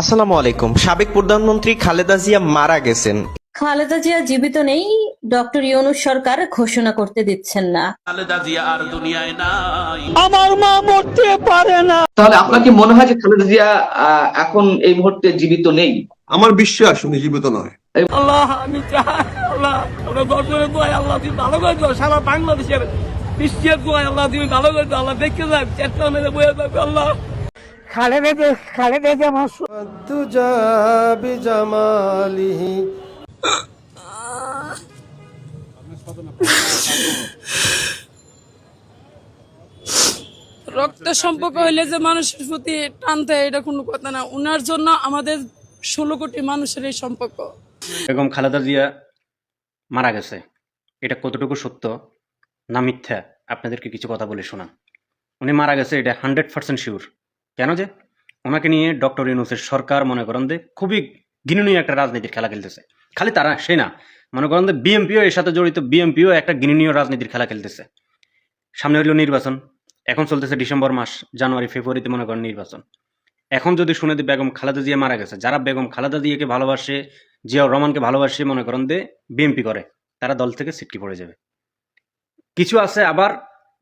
আসসালামু আলাইকুম। সাবেক প্রধানমন্ত্রী খালেদা জিয়া মারা গেছেন। খালেদা জিয়া জীবিত নেই ডক্টর ইউনুস সরকার ঘোষণা করতে দিচ্ছেন না। খালেদা জিয়া আর দুনিয়ায় নাই। আমার মা মরতে পারে না। তাহলে আপনার কি মনে হয় যে খালেদা জিয়া এখন এই মুহূর্তে জীবিত নেই? আমার বিশ্বাস উনি জীবিত নয়। আল্লাহ আমি চাই আল্লাহ আমরা বর্তমানে দোয়াই আল্লাহ তুমি ভালো করে দাও সারা বাংলাদেশের বিশ্বের দোয়াই আল্লাহ তুমি ভালো করে দাও আল্লাহ দেখতে যাক চেষ্টা মেরে বয়ে যাবে আল্লাহ। রক্ত সম্পর্ক হইলে যে মানুষের প্রতি টানতে এটা কোনো কথা না। উনার জন্য আমাদের ষোলো কোটি মানুষের এই সম্পর্ক। বেগম খালেদা জিয়া মারা গেছে। এটা কতটুকু সত্য না মিথ্যা? আপনাদেরকে কিছু কথা বলে শোনান। উনি মারা গেছে, এটা হান্ড্রেড পার্সেন্ট শিওর কেন যে? ওনাকে নিয়ে ডক্টর ইউনুসের সরকার, মনে করেন যে, খুবই ঘৃণনীয় একটা রাজনীতির খেলা খেলতেছে। খালি তারা সে না। মনে করেন যে বিএমপিও এর সাথে জড়িত বিএমপিও একটা ঘৃণনীয় রাজনীতির খেলা খেলতেছে। সামনে হইল নির্বাচন। এখন চলতেছে ডিসেম্বর মাস, জানুয়ারি, ফেব্রুয়ারিতে মনে করেন নির্বাচন। এখন যদি শুনে দিই বেগম খালেদা জিয়া মারা গেছে, যারা বেগম খালেদা জিয়াকে ভালোবাসে, জিয়াউর রহমানকে ভালোবাসে, মনে করেন যে বিএমপি করে, তারা দল থেকে সিটকি পড়ে যাবে। কিছু আছে আবার,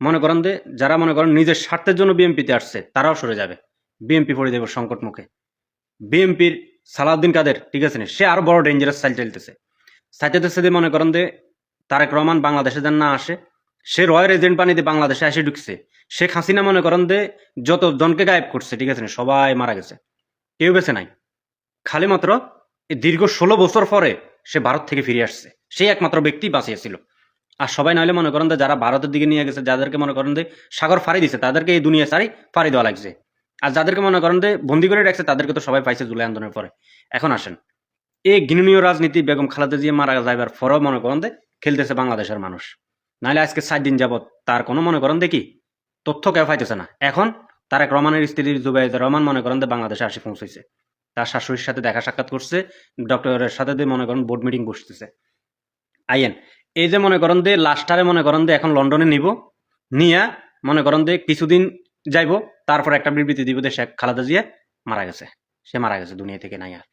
মনে করেন যে, যারা মনে করেন নিজের স্বার্থের জন্য বিএমপিতে আসছে, তারাও সরে যাবে। বিএমপি পড়ে যাবে সংকট মুখে বিএমপির সালাউদ্দিন কাদের? ঠিক আছে সে আরও বড় ডেঞ্জারাস সাইল চলতেছে। সাইতেছে যে মনে করেন যে তারেক রহমান বাংলাদেশে যেন না আসে, সে রয়ের এজেন্ট পানিতে বাংলাদেশে এসে ঢুকছে। শেখ হাসিনা মনে করেন যে যত জনকে গায়েব করছে, ঠিক আছে না, সবাই মারা গেছে। কেউ বেছে নাই। খালি মাত্র দীর্ঘ ষোলো বছর পরে সে ভারত থেকে ফিরে আসছে। সেই একমাত্র ব্যক্তি বাঁচিয়েছিল। আর সবাই নাহলে মনে করেন যে যারা ভারতের দিকে নিয়ে গেছে, যাদেরকে মনে করেন যে সাগর ফাড়ি দিছে, তাদেরকে এই দুনিয়া সারি ফাড়ি দেওয়া লাগছে। আর যাদেরকে মনে করেন যে বন্দি করে রাখছে, তাদেরকে তো সবাই পাইছে জুলাই আন্দোলনের পরে। এখন আসেন। এই ঘৃণনীয় রাজনীতি বেগম খালেদা জিয়া মারা যাইবার পরেও মনে করেন যে খেলতেছে বাংলাদেশের মানুষ। নাহলে আজকে সাত দিন যাবত তার কোনো মনে করেন দেখি তথ্য কেউ পাইতেছে না। এখন তারেক রহমানের স্ত্রী জুবাইদ রহমান মনে করেন যে বাংলাদেশে আসি পৌঁছেছে তার শাশুড়ির সাথে দেখা সাক্ষাৎ করছে, ডক্টরের সাথে দিয়ে মনে করেন বোর্ড মিটিং বসতেছে। আইয়েন, এই যে মনে করেন যে লাস্টারে মনে করেন যে এখন লন্ডনে নিব, নিয়া মনে করেন যে কিছুদিন যাইব তারপর একটা বিবৃতি দিব যে শেখ খালেদা জিয়া মারা গেছে। সে মারা গেছে দুনিয়া থেকে নাই আর